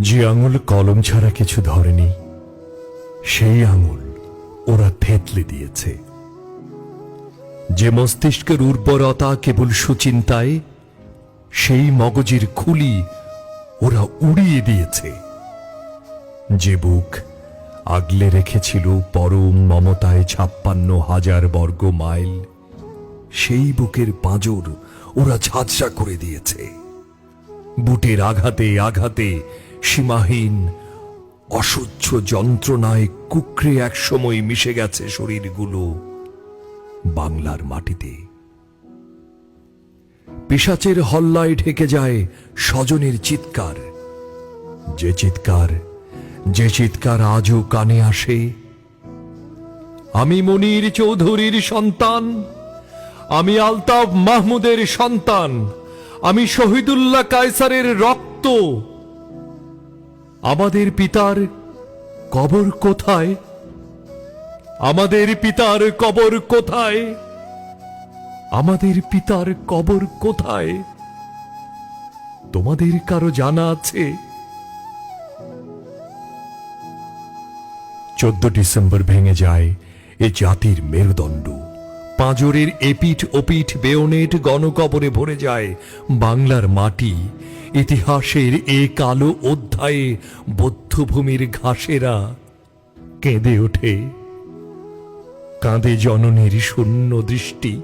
যে আঙুল কলম ছাড়া কিছু ধরেনি, সেই আঙুল ওরা থেতলে দিয়েছে। যে মস্তিষ্কের উর্বরতা কেবল সুচিন্তায়, সেই মগজের খুলি ওরা উড়িয়ে দিয়েছে। যে বুক আগলে রেখেছিল পরম মমতায় ছাপ্পান্ন হাজার বর্গ মাইল, সেই বুকের পাঁজর ওরা ঝাঁঝরা করে দিয়েছে। বুটের আঘাতে আঘাতে সীমাহীন, অসহ্য যন্ত্রণায় কুকরে একসময় মিশে গেছে শরীরগুলো বাংলার মাটিতে। পিসাচের হল্লায় ঢেকে যায় স্বজনের চিৎকার। যে চিৎকার যে চিৎকার আজও কানে আসে। আমি মনির চৌধুরীর সন্তান, আমি আলতাফ মাহমুদের সন্তান, আমি শহীদুল্লাহ কায়সারের রক্ত। আমাদের পিতার কবর কোথায়? আমাদের পিতার কবর কোথায়? আমাদের পিতার কবর কোথায়? তোমাদের কারও জানা আছে? চোদ্দ ডিসেম্বর ভেঙে যায় এ জাতির মেরুদণ্ড। পাঁজরের এপিঠ ওপিঠ বেয়নেট গণকবরে ভরে যায় বাংলার মাটি ইতিহাসের এ কালো অধ্যায়ে বৌদ্ধভূমির ঘাসেরা কেঁদে ওঠে। কাঁদে জননীর শূন্য দৃষ্টি।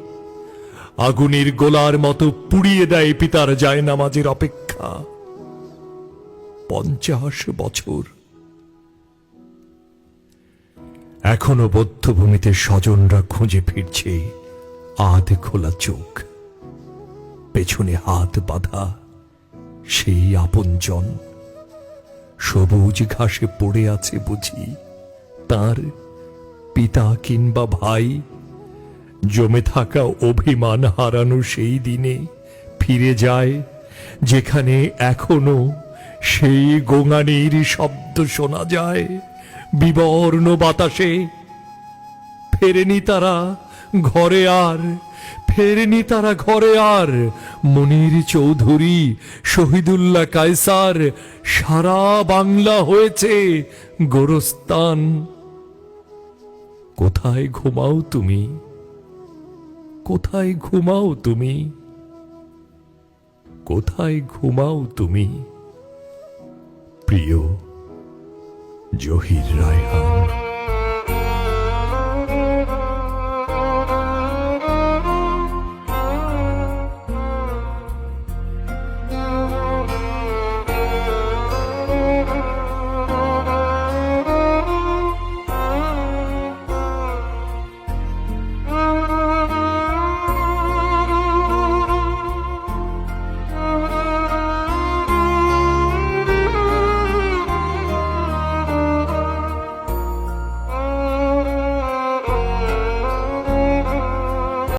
আগুনের গোলার মতো পুড়িয়ে দেয় পিতার যায় নামাজের অপেক্ষা। পঞ্চাশ বছর। এখনও বদ্ধভূমিতে স্বজনরা খুঁজে ফিরছে। আধ খোলা চোখ। পেছনে হাত বাঁধা। সেই আপনজন। সবুজ ঘাসে পড়ে আছে বুঝি। তার পিতা কিংবা ভাই। জমে থাকা অভিমান হারানো সেই দিনে ফিরে যায়, যেখানে এখনও সেই গোঙানির শব্দ শোনা যায়। বিবর্ণ বাতাসে ফেরেনি তারা ঘরে আর ফেরেনি তারা ঘরে আর। মনির চৌধুরী, শহীদুল্লাহ কায়সার, সারা বাংলা হয়েছে গোরস্তান কোথায় ঘুমাও তুমি? কোথায় ঘুমাও তুমি? কোথায় ঘুমাও তুমি? প্রিয় জহির রায়হান।